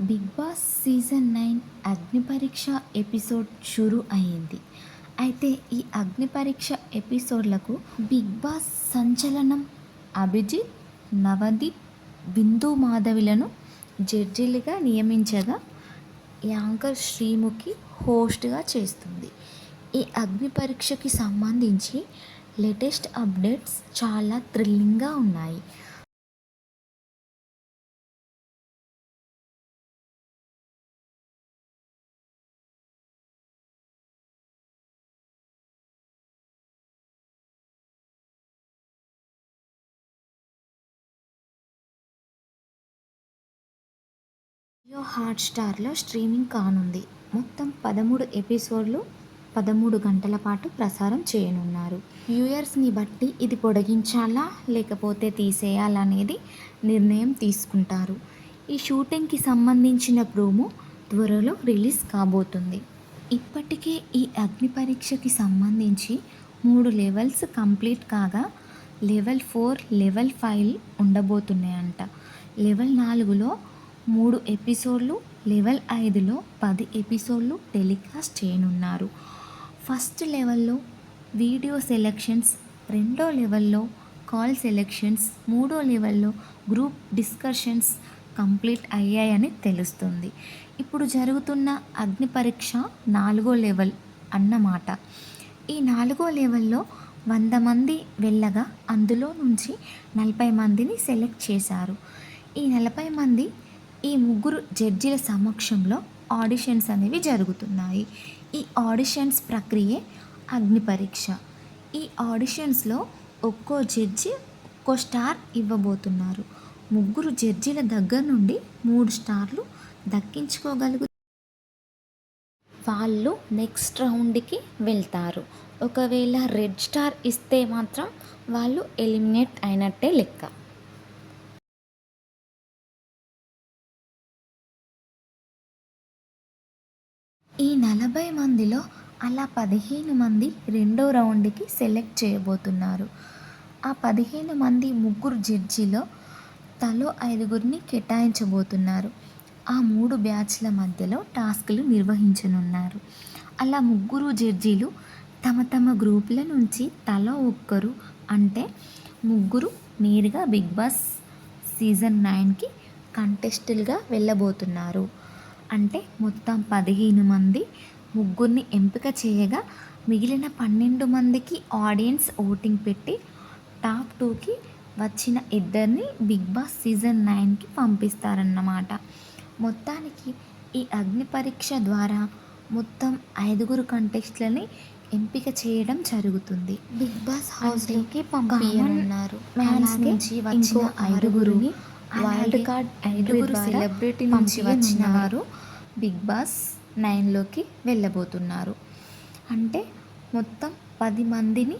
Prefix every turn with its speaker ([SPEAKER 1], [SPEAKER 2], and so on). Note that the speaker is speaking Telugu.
[SPEAKER 1] బిగ్ బాస్ సీజన్ నైన్ అగ్ని పరీక్ష ఎపిసోడ్ షురు అయ్యింది. అయితే ఈ అగ్ని పరీక్ష ఎపిసోడ్లకు బిగ్ బాస్ సంచలనం అభిజిత్ నవదీప్ బిందు మాధవిలను జడ్జీలుగా నియమించగా యాంకర్ శ్రీముఖి హోస్ట్గా చేస్తుంది. ఈ అగ్ని పరీక్షకి సంబంధించి లేటెస్ట్ అప్డేట్స్ చాలా థ్రిల్లింగ్గా ఉన్నాయి. జియో హాట్స్టార్లో స్ట్రీమింగ్ కానుంది. మొత్తం పదమూడు ఎపిసోడ్లు పదమూడు గంటల పాటు ప్రసారం చేయనున్నారు. వ్యూయర్స్ని బట్టి ఇది పొడిగించాలా లేకపోతే తీసేయాలనేది నిర్ణయం తీసుకుంటారు. ఈ షూటింగ్కి సంబంధించిన ప్రోమో త్వరలో రిలీజ్ కాబోతుంది. ఇప్పటికే ఈ అగ్ని పరీక్షకి సంబంధించి మూడు లెవెల్స్ కంప్లీట్ కాగా లెవెల్ ఫోర్ లెవెల్ ఫైవ్ ఉండబోతున్నాయంట. లెవెల్ నాలుగులో మూడు ఎపిసోడ్లు లెవెల్ ఐదులో పది ఎపిసోడ్లు టెలికాస్ట్ చేయనున్నారు. ఫస్ట్ లెవెల్లో వీడియో సెలెక్షన్స్ రెండో లెవెల్లో కాల్ సెలెక్షన్స్ మూడో లెవెల్లో గ్రూప్ డిస్కషన్స్ కంప్లీట్ అయ్యాయని తెలుస్తుంది. ఇప్పుడు జరుగుతున్న అగ్ని పరీక్ష నాలుగో లెవెల్ అన్నమాట. ఈ నాలుగో లెవెల్లో వంద మంది వెళ్ళగా అందులో నుంచి నలభై మందిని సెలెక్ట్ చేశారు. ఈ నలభై మంది ఈ ముగ్గురు జడ్జిల సమక్షంలో ఆడిషన్స్ అనేవి జరుగుతున్నాయి. ఈ ఆడిషన్స్ ప్రక్రియే అగ్ని పరీక్ష. ఈ ఆడిషన్స్లో ఒక్కో జడ్జి ఒక్కో స్టార్ ఇవ్వబోతున్నారు. ముగ్గురు జడ్జిల దగ్గర నుండి మూడు స్టార్లు దక్కించుకోగలుగు వాళ్ళు నెక్స్ట్ రౌండ్కి వెళ్తారు. ఒకవేళ రెడ్ స్టార్ ఇస్తే మాత్రం వాళ్ళు ఎలిమినేట్ అయినట్టే లెక్క. ఈ నలభై మందిలో అలా పదిహేను మంది రెండో రౌండ్కి సెలెక్ట్ చేయబోతున్నారు. ఆ పదిహేను మంది ముగ్గురు జడ్జిలో తలో ఐదుగురిని కేటాయించబోతున్నారు. ఆ మూడు బ్యాచ్ల మధ్యలో టాస్క్లు నిర్వహించనున్నారు. అలా ముగ్గురు జడ్జీలు తమ తమ గ్రూపుల నుంచి తలో ఒక్కరు అంటే ముగ్గురు నేరుగా బిగ్ బాస్ సీజన్ నైన్కి కంటెస్టులుగా వెళ్ళబోతున్నారు. అంటే మొత్తం పదిహేను మంది ముగ్గురిని ఎంపిక చేయగా మిగిలిన పన్నెండు మందికి ఆడియన్స్ ఓటింగ్ పెట్టి టాప్ టూకి వచ్చిన ఇద్దరిని బిగ్ బాస్ సీజన్ నైన్కి పంపిస్తారన్నమాట. మొత్తానికి ఈ అగ్ని పరీక్ష ద్వారా మొత్తం ఐదుగురు కంటెస్ట్లని ఎంపిక చేయడం జరుగుతుంది. బిగ్ బాస్ హౌస్లోకి పంపించనున్నారు ఫ్యాన్స్ నుంచి వచ్చిన ఐదుగురిని వైల్డ్ కార్డ్ ఐదుగురు సెలబ్రిటీ నుంచి వచ్చిన వారు బిగ్ బాస్ నైన్లోకి వెళ్ళబోతున్నారు. అంటే మొత్తం పది మందిని